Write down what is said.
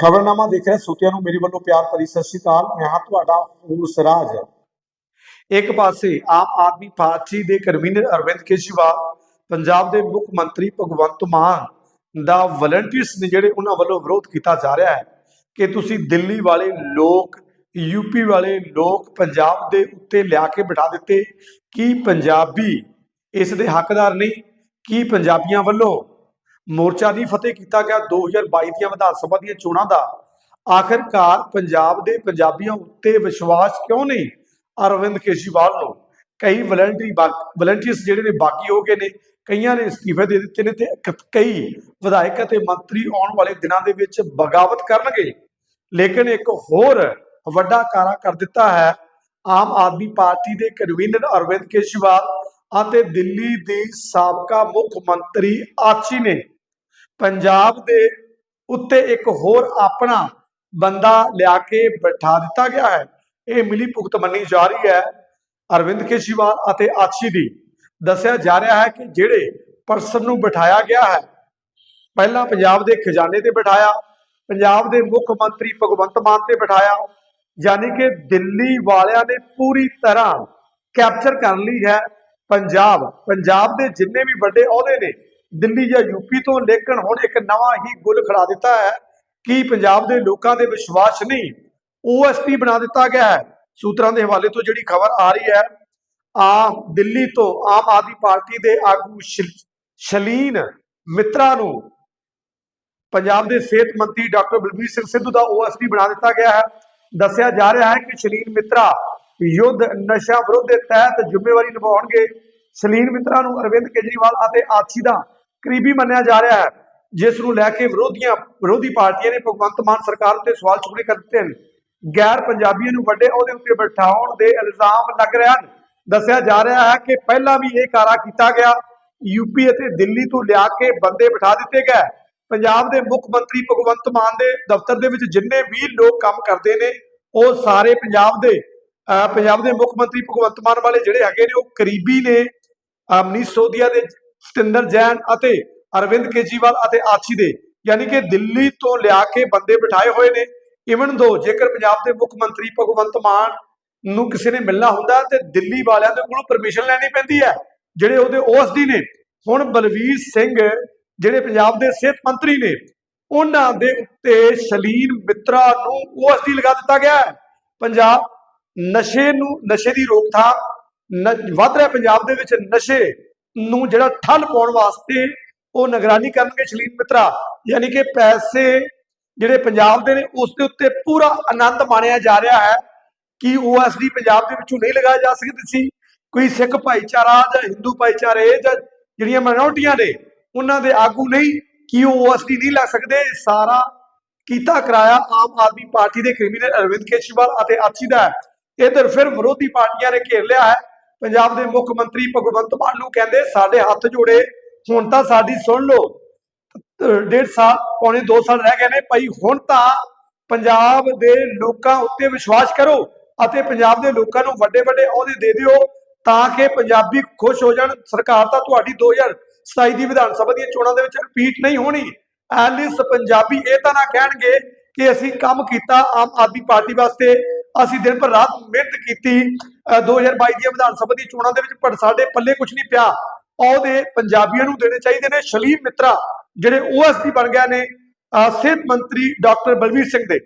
ਖਬਰਨਾਮਾ ਦੇਖ ਰਹੇ, ਸੋਤਿਆਂ ਨੂੰ ਮੇਰੇ ਵੱਲੋਂ ਪਿਆਰ ਭਰੀ ਸਤਿ ਸ਼੍ਰੀ ਅਕਾਲ। ਮੈਂ ਹਾਂ ਤੁਹਾਡਾ ਹੂਰ ਸਰਾਜ ਇੱਕ ਪਾਸੇ ਆਮ ਆਦਮੀ ਪਾਰਟੀ ਦੇ ਕਨਵੀਨਰ ਅਰਵਿੰਦ ਕੇਜਰੀਵਾਲ, ਪੰਜਾਬ ਦੇ ਮੁੱਖ ਮੰਤਰੀ ਭਗਵੰਤ ਮਾਨ ਦਾ ਵਲੰਟੀਅਰਸ ਨੇ ਜਿਹੜੇ ਉਹਨਾਂ ਵੱਲੋਂ ਵਿਰੋਧ ਕੀਤਾ ਜਾ ਰਿਹਾ ਹੈ ਕਿ ਤੁਸੀਂ ਦਿੱਲੀ ਵਾਲੇ ਲੋਕ ਯੂਪੀ ਵਾਲੇ ਲੋਕ ਪੰਜਾਬ ਦੇ ਉੱਤੇ ਲਿਆ ਕੇ ਬਿਠਾ ਦਿੱਤੇ। ਕੀ ਪੰਜਾਬੀ ਇਸ ਦੇ ਹੱਕਦਾਰ ਨਹੀਂ? ਕੀ ਪੰਜਾਬੀਆਂ ਵੱਲੋਂ ਮੋਰਚਾ ਨਹੀਂ ਫਤਿਹ ਕੀਤਾ ਗਿਆ। 2022 ਦੀਆਂ ਵਿਧਾਨ ਸਭਾ ਦੀਆਂ ਚੋਣਾਂ ਦਾ ਆਖਰਕਾਰ ਪੰਜਾਬ ਦੇ ਪੰਜਾਬੀਆਂ ਉੱਤੇ ਵਿਸ਼ਵਾਸ ਕਿਉਂ ਨਹੀਂ? ਅਰਵਿੰਦ ਕੇਜਰੀਵਾਲ ਨੂੰ। ਕਈ ਵਲੰਟਰੀ ਵਲੰਟੀਅਰਸ ਜਿਹੜੇ ਨੇ ਬਾਕੀ ਹੋ ਗਏ ਨੇ। ਕਈਆਂ ਨੇ ਅਸਤੀਫੇ ਦੇ ਦਿੱਤੇ ਨੇ ਤੇ ਕਈ ਵਿਧਾਇਕ ਅਤੇ ਮੰਤਰੀ ਆਉਣ ਵਾਲੇ ਦਿਨਾਂ ਦੇ ਵਿੱਚ ਬਗਾਵਤ ਕਰਨਗੇ। ਲੇਕਿਨ ਇੱਕ ਹੋਰ ਵੱਡਾ ਕਾਰਾ ਕਰ ਦਿੱਤਾ ਹੈ। ਆਮ ਆਦਮੀ ਪਾਰਟੀ ਦੇ ਕਨਵੀਨਰ ਅਰਵਿੰਦ ਕੇਜਰੀਵਾਲ ਅਤੇ ਦਿੱਲੀ ਦੀ ਸਾਬਕਾ ਮੁੱਖ ਮੰਤਰੀ ਆਚੀ ਨੇ। ਪੰਜਾਬ ਦੇ ਉੱਤੇ ਇੱਕ ਹੋਰ ਆਪਣਾ ਬੰਦਾ ਲਿਆ ਕੇ ਬਿਠਾ ਦਿੱਤਾ ਗਿਆ ਹੈ। ਇਹ ਮਿਲੀ ਭੁਗਤ ਮੰਨੀ ਜਾ ਰਹੀ ਹੈ ਅਰਵਿੰਦ ਕੇਜਰੀਵਾਲ ਅਤੇ ਆਚੀ ਦੀ। ਦੱਸਿਆ ਜਾ ਰਿਹਾ ਹੈ ਕਿ ਜਿਹੜੇ ਪਰਸਨ ਨੂੰ ਬਿਠਾਇਆ ਗਿਆ ਹੈ, ਪਹਿਲਾਂ ਪੰਜਾਬ ਦੇ ਖਜ਼ਾਨੇ ਤੇ ਬਿਠਾਇਆ, ਪੰਜਾਬ ਦੇ ਮੁੱਖ ਮੰਤਰੀ ਭਗਵੰਤ ਮਾਨ ਤੇ ਬਿਠਾਇਆ, ਯਾਨੀ ਕਿ ਦਿੱਲੀ ਵਾਲਿਆਂ ਨੇ ਪੂਰੀ ਤਰ੍ਹਾਂ ਕੈਪਚਰ ਕਰ ਲਈ ਹੈ ਪੰਜਾਬ। ਪੰਜਾਬ ਦੇ ਜਿੰਨੇ ਵੀ ਵੱਡੇ ਅਹੁਦੇ ਨੇ ਦਿੱਲੀ ਜਾਂ ਯੂਪੀ ਤੋਂ, ਲੇਕਿਨ ਹੁਣ ਇੱਕ ਨਵਾਂ ਹੀ ਗੁੱਲ ਖੜਾ ਦਿੱਤਾ ਹੈ ਕਿ ਪੰਜਾਬ ਦੇ ਲੋਕਾਂ ਦੇ ਵਿਸ਼ਵਾਸ ਨਹੀਂ ਓਐਸਪੀ ਬਣਾ ਦਿੱਤਾ ਗਿਆ ਹੈ। ਸੂਤਰਾਂ ਦੇ ਹਵਾਲੇ ਤੋਂ ਜਿਹੜੀ ਖਬਰ ਆ ਰਹੀ ਹੈ ਆਮ ਦਿੱਲੀ ਤੋਂ ਆਮ ਆਦਮੀ ਪਾਰਟੀ ਦੇ ਆਗੂ ਸ਼ਲੀਨ ਮਿੱਤਰਾ ਨੂੰ ਪੰਜਾਬ ਦੇ ਸਿਹਤ ਮੰਤਰੀ ਡਾਕਟਰ ਬਲਬੀਰ ਸਿੰਘ ਸਿੱਧੂ ਦਾ ਓਐਸਪੀ ਬਣਾ ਦਿੱਤਾ ਗਿਆ ਹੈ। ਦੱਸਿਆ ਜਾ ਰਿਹਾ ਹੈ ਕਿ ਸ਼ਲੀਨ ਮਿੱਤਰਾ ਯੁੱਧ ਨਸ਼ਾ ਵਿਰੋਧ ਦੇ ਤਹਿਤ ਜ਼ਿੰਮੇਵਾਰੀ ਨਿਭਾਉਣਗੇ। ਸ਼ਲੀਨ ਮਿੱਤਰਾ ਨੂੰ ਅਰਵਿੰਦ ਕੇਜਰੀਵਾਲ ਅਤੇ ਆਛੀ ਦਾ ਕਰੀਬੀ ਮੰਨਿਆ ਜਾ ਰਿਹਾ ਹੈ, ਜਿਸ ਨੂੰ ਲੈ ਕੇ ਵਿਰੋਧੀਆਂ, ਵਿਰੋਧੀ ਪਾਰਟੀਆਂ ਨੇ ਭਗਵੰਤ ਮਾਨ ਸਰਕਾਰ ਉੱਤੇ ਸਵਾਲ ਚੁੱਕਣੇ ਕਰ ਦਿੱਤੇ ਹਨ। ਗੈਰ ਪੰਜਾਬੀਆਂ ਨੂੰ ਵੱਡੇ ਅਹੁਦੇ ਉੱਤੇ ਬਿਠਾਉਣ ਦੇ ਇਲਜ਼ਾਮ ਲੱਗ ਰਹੇ ਹਨ। ਦੱਸਿਆ ਜਾ ਰਿਹਾ ਹੈ ਕਿ ਪਹਿਲਾਂ ਵੀ ਇਹ ਕਾਰਾ ਕੀਤਾ ਗਿਆ। ਯੂਪੀ ਅਤੇ ਦਿੱਲੀ ਤੋਂ ਲਿਆ ਕੇ ਬੰਦੇ ਬਿਠਾ ਦਿੱਤੇ ਗਏ। ਪੰਜਾਬ ਦੇ ਮੁੱਖ ਮੰਤਰੀ ਭਗਵੰਤ ਮਾਨ ਦੇ ਦਫ਼ਤਰ ਦੇ ਵਿੱਚ ਜਿੰਨੇ ਵੀ ਲੋਕ ਕੰਮ ਕਰਦੇ ਨੇ, ਉਹ ਸਾਰੇ ਪੰਜਾਬ ਦੇ, ਅਹ ਪੰਜਾਬ ਦੇ ਮੁੱਖ ਮੰਤਰੀ ਭਗਵੰਤ ਮਾਨ ਵਾਲੇ ਜਿਹੜੇ ਹੈਗੇ ਨੇ, ਉਹ ਕਰੀਬੀ ਨੇ। ਅਹ ਮਨੀਸ਼ ਸੋਦੀਆ ਦੇ ਸਤਿੰਦਰ ਜੈਨ ਅਤੇ ਅਰਵਿੰਦ ਕੇਜਰੀਵਾਲ ਅਤੇ ਆਛੀ ਦੇ, ਯਾਨੀ ਕਿ ਦਿੱਲੀ ਤੋਂ ਲਿਆ ਕੇ ਬੰਦੇ ਬਿਠਾਏ ਹੋਏ ਨੇ। ਇਵਨ ਦੋ ਜੇਕਰ ਪੰਜਾਬ ਦੇ ਮੁੱਖ ਮੰਤਰੀ ਭਗਵੰਤ ਮਾਨ ਨੂੰ ਕਿਸੇ ਨੇ ਮਿਲਣਾ ਹੁੰਦਾ ਤੇ ਦਿੱਲੀ ਵਾਲਿਆਂ ਦੇ ਕੋਲੋਂ ਪਰਮਿਸ਼ਨ ਲੈਣੀ ਪੈਂਦੀ ਹੈ, ਜਿਹੜੇ ਉਹਦੇ ਓਐਸਡੀ ਨੇ, ਹੁਣ ਬਲਵੀਰ ਸਿੰਘ, ਜਿਹੜੇ ਪੰਜਾਬ ਦੇ ਸਿਹਤ ਮੰਤਰੀ ਨੇ, ਉਹਨਾਂ ਦੇ ਉੱਤੇ ਸ਼ਲੀਨ ਮਿੱਤਰਾ ਨੂੰ ਓਐਸਡੀ ਲਗਾ ਦਿੱਤਾ ਗਿਆ ਹੈ। ਪੰਜਾਬ ਨਸ਼ੇ ਨੂੰ, ਨਸ਼ੇ ਦੀ ਰੋਕਥਾਮ ਵੱਧ ਰਿਹਾ ਪੰਜਾਬ ਦੇ ਵਿੱਚ ਨਸ਼ੇ ਨੂੰ ਜਿਹੜਾ ਠੱਲ ਪਾਉਣ ਵਾਸਤੇ ਉਹ ਨਿਗਰਾਨੀ ਕਰਨਗੇ ਸ਼ਲੀਨ ਮਿੱਤਰਾ। ਯਾਨੀ ਕਿ ਪੈਸੇ ਜਿਹੜੇ ਪੰਜਾਬ ਦੇ ਨੇ, ਉਸ ਦੇ ਉੱਤੇ ਪੂਰਾ ਆਨੰਦ ਮਾਣਿਆ ਜਾ ਰਿਹਾ ਹੈ ਕਿ ਓਐਸਡੀ ਪੰਜਾਬ ਦੇ ਵਿੱਚੋਂ ਨਹੀਂ ਲਗਾਇਆ ਜਾ ਸਕਦੀ ਸੀ। ਕੋਈ ਸਿੱਖ ਭਾਈਚਾਰਾ ਜਾਂ ਹਿੰਦੂ ਭਾਈਚਾਰੇ ਜਾਂ ਜਿਹੜੀਆਂ ਮਾਈਨੋਰਟੀਆਂ ਨੇ, ਉਹਨਾਂ ਦੇ ਆਗੂ ਨਹੀਂ ਕਿ ਉਹ ਓਐਸਡੀ ਨਹੀਂ ਲੱਗ ਸਕਦੇ। ਸਾਰਾ ਕੀਤਾ ਕਰਾਇਆ ਆਮ ਆਦਮੀ ਪਾਰਟੀ ਦੇ ਕ੍ਰਿਮੀਨਲ ਅਰਵਿੰਦ ਕੇਜਰੀਵਾਲ ਅਤੇ ਆਚੀ ਦਾ ਹੈ ਇਧਰ ਫਿਰ ਵਿਰੋਧੀ ਪਾਰਟੀਆਂ ਨੇ ਘੇਰ ਲਿਆ ਹੈ। ਪੰਜਾਬ ਦੇ ਮੁੱਖ ਮੰਤਰੀ ਭਗਵੰਤ ਮਾਨ ਨੂੰ ਕਹਿੰਦੇ, ਸਾਡੇ ਹੱਥ ਜੋੜੇ, ਹੁਣ ਤਾਂ ਸਾਡੀ ਸੁਣ ਲਓ। ਡੇਢ ਸਾਲ, ਪੌਣੇ 2 ਸਾਲ ਰਹਿ ਗਏ ਨੇ, ਭਾਈ ਹੁਣ ਤਾਂ ਪੰਜਾਬ ਦੇ ਲੋਕਾਂ ਉੱਤੇ ਵਿਸ਼ਵਾਸ ਕਰੋ ਅਤੇ ਪੰਜਾਬ ਦੇ ਲੋਕਾਂ ਨੂੰ ਵੱਡੇ ਵੱਡੇ ਅਹੁਦੇ ਦੇ ਦਿਓ ਤਾਂ ਕਿ ਪੰਜਾਬੀ ਖੁਸ਼ ਹੋ ਜਾਣ। ਸਰਕਾਰ ਤਾਂ ਤੁਹਾਡੀ 2027 ਦੀ ਵਿਧਾਨ ਸਭਾ ਦੀਆਂ ਚੋਣਾਂ ਦੇ ਵਿੱਚ ਰਿਪੀਟ ਨਹੀਂ ਹੋਣੀ। ਐਲਿਸ ਪੰਜਾਬੀ ਇਹ ਤਾਂ ਨਾ ਕਹਿਣਗੇ ਕਿ ਅਸੀਂ ਕੰਮ ਕੀਤਾ ਆਮ ਆਦਮੀ ਪਾਰਟੀ ਵਾਸਤੇ ਅਸੀਂ ਦਿਨ ਭਰ ਰਾਤ ਮਿਹਨਤ ਕੀਤੀ ਅਹ 2022 ਦੀਆਂ ਵਿਧਾਨ ਸਭਾ ਦੀਆਂ ਚੋਣਾਂ ਦੇ ਵਿੱਚ ਪਰ ਸਾਡੇ ਪੱਲੇ ਕੁਝ ਨਹੀਂ ਪਿਆ। ਉਹਦੇ ਪੰਜਾਬੀਆਂ ਨੂੰ ਦੇਣੇ ਚਾਹੀਦੇ ਨੇ ਸ਼ਲੀਮ ਮਿੱਤਰਾ, ਜਿਹੜੇ ਓਐਸਪੀ ਬਣ ਗਏ ਨੇ ਅਹ ਸਿਹਤ ਮੰਤਰੀ ਡਾਕਟਰ ਬਲਵੀਰ ਸਿੰਘ ਦੇ।